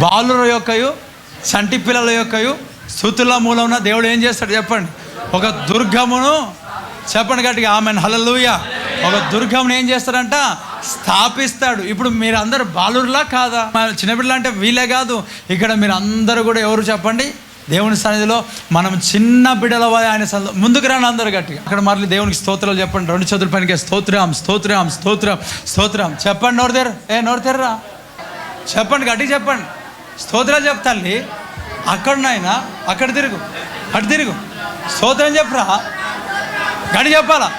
బాలుర యొక్కయు సంటి పిల్లల యొక్కయు స్థుతుల మూలమున దేవుడు ఏం చేస్తాడు చెప్పండి? ఒక దుర్గమును చెప్పండి గట్టిగా ఆమె హలలుయ ఒక దుర్గమును ఏం చేస్తాడంట? స్థాపిస్తాడు. ఇప్పుడు మీరు అందరు బాలుర్లా కాదా? చిన్నపిల్లలు అంటే వీలే కాదు. ఇక్కడ మీరు అందరూ కూడా ఎవరు చెప్పండి? దేవుని సన్నిధిలో మనం చిన్న బిడ్డల ఆయన ముందుకు రాని అందరు గట్టిగా. అక్కడ మళ్ళీ దేవునికి స్తోత్రాలు చెప్పండి. రెండు చేతుల పనికి స్తోత్రం స్తోత్రం స్తోత్రం స్తోత్రం. చెప్పండి నోరు ఏ నోరు తెర్రా? చెప్పండి గట్టి చెప్పండి. స్తోత్రాలు చెప్తాల్లి అక్కడ నాయన అక్కడ తిరుగు అటు తిరుగు. స్తోత్రం చెప్పరా. గడి చెప్పాలా?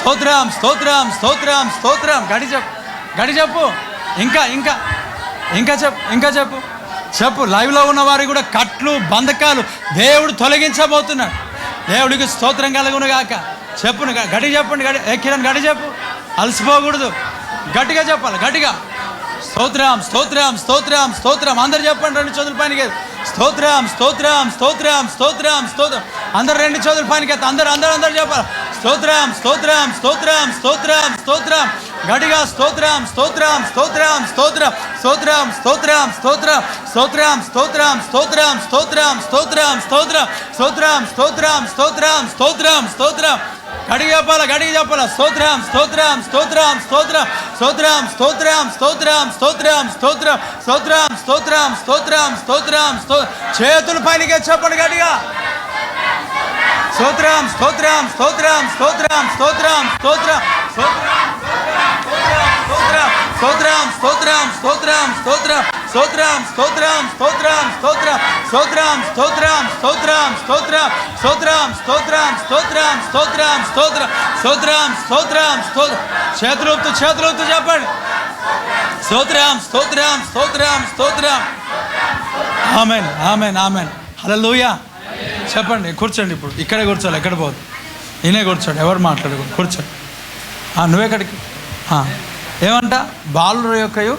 స్తోత్రం స్తోత్రం స్తోత్రం స్తోత్రం. గడి చెప్పు గడి చెప్పు. ఇంకా ఇంకా ఇంకా చెప్పు ఇంకా చెప్పు. చెప్పు లైవ్లో ఉన్న వారికి కూడా కట్లు బంధకాలు దేవుడు తొలగించబోతున్నాడు. దేవుడికి స్తోత్రం కలుగునుగాక చెప్పును గడి చెప్పండి గడి కిరణ్ గడి చెప్పు. అలసిపోకూడదు. గట్టిగా చెప్పాలి గట్టిగా. స్తోత్రం స్తోత్రం స్తోత్రం స్తోత్రం అందరు చెప్పండి రెండు చదువుల పైన స్తోత్రం స్తోత్రం స్తోత్రం స్తోత్రం స్తోత్రం అందరు రెండు చదువుల పైన అందరు అందరు అందరు చెప్పాలి స్తోత్రం స్తోత్రం స్తోత్రం స్తోత్రం స్తోత్రం గడిగా స్తోత్రం స్తోత్రం స్తోత్రం స్తోత్రం స్తోత్రం స్తోత్రం స్తోత్రం స్తోత్రం స్తోత్రం స్తోత్రం స్తోత్రం స్తోత్రం స్తోత్రం స్తోత్రం స్తోత్రం స్తోత్రం స్తోత్రం స్తోత్రం గడికి చెప్పాల గడికి చెప్పాల స్తోత్రం స్తోత్రం స్తోత్రం స్తోత్రం స్తోత్రం స్తోత్రం స్తోత్రం స్తోత్రం స్తోత్రం స్తోత్రం స్తోత్రం స్తోత్రం స్తోత్రం స్తో చేతులు పైనకే చెప్పండి గడిగా స్తోత్రం స్తోత్రం స్తోత్రం స్తోత్రం స్తోత్రం స్తోత్రం స్తోత్రం స్తోత్రం స్తోత్రం స్తోత్రం స్తోత్రం స్తోత్రం స్తోత్రం స్తోత్రం స్తోత్రం స్తోత్రం స్తోత్రం స్తోత్రం స్తోత్రం స్తోత్రం స్తోత్రం స్తోత్రం స్తోత్రం స్తోత్రం స్తోత్రం స్తోత్రం చేతులూపుతూ చేతులూపుతూ చెప్పండి స్తోత్రం స్తోత్రం స్తోత్రం స్తోత్రం ఆమెన్ ఆమెన్ ఆమెన్ హల్లెలూయా చెప్పండి కూర్చోండి ఇప్పుడు ఇక్కడే కూర్చోాలి ఎక్కడ పోదు నేనే కూర్చోండి ఎవరు మాట్లాడకూడదు కూర్చోండి ఆ, నువ్వెక్కడికి ఆ, ఏమంట బాలుర యొక్కయు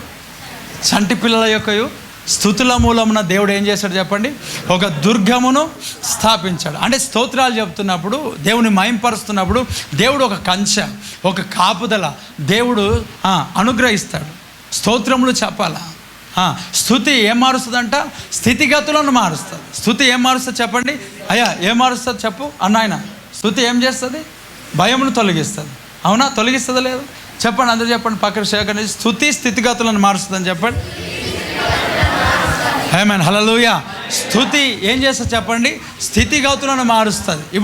చంటి పిల్లల యొక్కయు స్థుతుల మూలమున దేవుడు ఏం చేశాడు చెప్పండి? ఒక దుర్గమును స్థాపించాడు. అంటే స్తోత్రాలు చెప్తున్నప్పుడు దేవుని మయంపరుస్తున్నప్పుడు దేవుడు ఒక కంచె ఒక కాపుదల దేవుడు అనుగ్రహిస్తాడు. స్తోత్రములు చెప్పాలా? స్థుతి ఏం మారుస్తుందంట? స్థితిగతులను మారుస్తుంది. స్థుతి ఏం మారుస్తుంది చెప్పండి? అయ్యా ఏం మారుస్తుంది చెప్పు? అన్నాయన స్థుతి ఏం చేస్తుంది? భయమును తొలగిస్తుంది. అవునా? తొలగిస్తుందా లేదు? చెప్పండి అందరూ చెప్పండి పక్కన సేకరణ స్థుతి స్థితిగతులను మారుస్తుందని చెప్పండి. హేమన్ హలలుయ స్థుతి ఏం చేస్తా చెప్పండి? స్థితిగతులను మారుస్తుంది. ఇప్పుడు